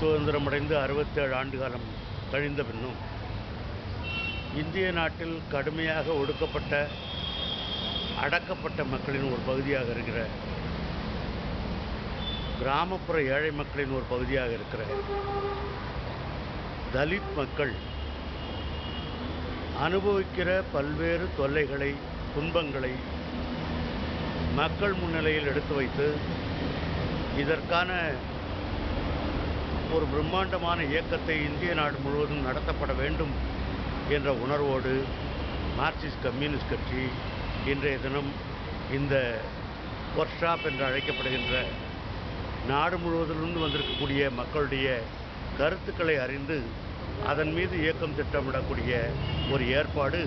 சுதந்திரமடைந்து அறுபத்தேழு ஆண்டு காலம் கழிந்த பின்னும் இந்திய நாட்டில் கடுமையாக ஒடுக்கப்பட்ட அடக்கப்பட்ட மக்களின் ஒரு பகுதியாக இருக்கிற கிராமப்புற ஏழை மக்களின் ஒரு பகுதியாக இருக்கிற தலித் மக்கள் அனுபவிக்கிற பல்வேறு தொல்லைகளை துன்பங்களை மக்கள் முன்னிலையில் எடுத்து வைத்து இதற்கான ஒரு பிரம்மாண்டமான இயக்கத்தை இந்திய நாடு முழுவதும் நடத்தப்பட வேண்டும் என்ற உணர்வோடு மார்க்சிஸ்ட் கம்யூனிஸ்ட் கட்சி இன்றைய தினம் இந்த ஒர்க் ஷாப் என்று அழைக்கப்படுகின்ற நாடு முழுவதிலிருந்து வந்திருக்கக்கூடிய மக்களுடைய கருத்துக்களை அறிந்து அதன் மீது இயக்கம் திட்டமிடக்கூடிய ஒரு ஏற்பாடு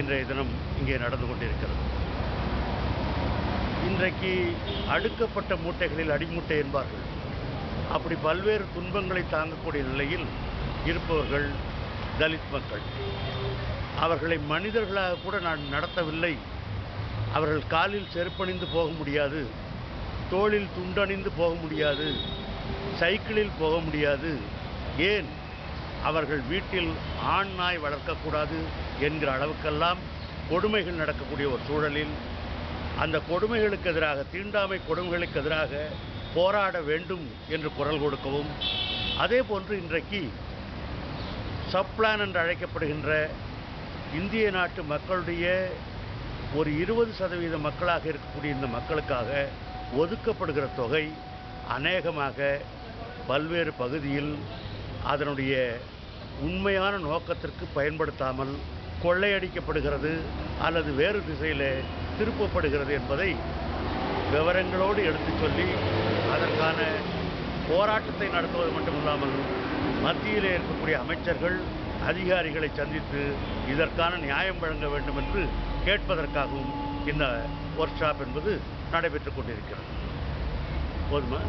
இன்றைய தினம் இங்கே நடந்து கொண்டிருக்கிறது. இன்றைக்கு அடுக்கப்பட்ட மூட்டைகளில் அடிமூட்டை என்பார்கள். அப்படி பல்வேறு துன்பங்களை தாங்கக்கூடிய நிலையில் இருப்பவர்கள் தலித் மக்கள். அவர்களை மனிதர்களாக கூட நான் நடத்தவில்லை. அவர்கள் காலில் செருப்பணிந்து போக முடியாது. தோளில் துண்டணிந்து போக முடியாது. சைக்கிளில் போக முடியாது. ஏன்? அவர்கள் வீட்டில் ஆண் நாய் வளர்க்கக்கூடாது என்கிற அளவுக்கெல்லாம் கொடுமைகள் நடக்கக்கூடிய ஒரு சூழலில் அந்த கொடுமைகளுக்கு எதிராக தீண்டாமை கொடுமைகளுக்கு எதிராக போராட வேண்டும் என்று குரல் கொடுக்கவும். அதே போன்று இன்றைக்கு சப்ளான் என்று அழைக்கப்படுகின்ற இந்திய நாட்டு மக்களுடைய ஒரு இருபது சதவீத மக்களாக இருக்கக்கூடிய இந்த மக்களுக்காக ஒதுக்கப்படுகிற தொகை அநேகமாக பல்வேறு பகுதியில் அதனுடைய உண்மையான நோக்கத்திற்கு பயன்படுத்தாமல் கொள்ளையடிக்கப்படுகிறது அல்லது வேறு திசையில் திருப்பப்படுகிறது என்பதை விவரங்களோடு எடுத்துச் சொல்லி அதற்கான போராட்டத்தை நடத்துவது மட்டுமில்லாமல் மத்தியிலே இருக்கக்கூடிய அமைச்சர்கள் அதிகாரிகளை சந்தித்து இதற்கான நியாயம் வழங்க வேண்டும் என்று கேட்பதற்காகவும் இந்த ஒர்க் ஷாப் என்பது நடைபெற்று கொண்டிருக்கிறது. போதுமா?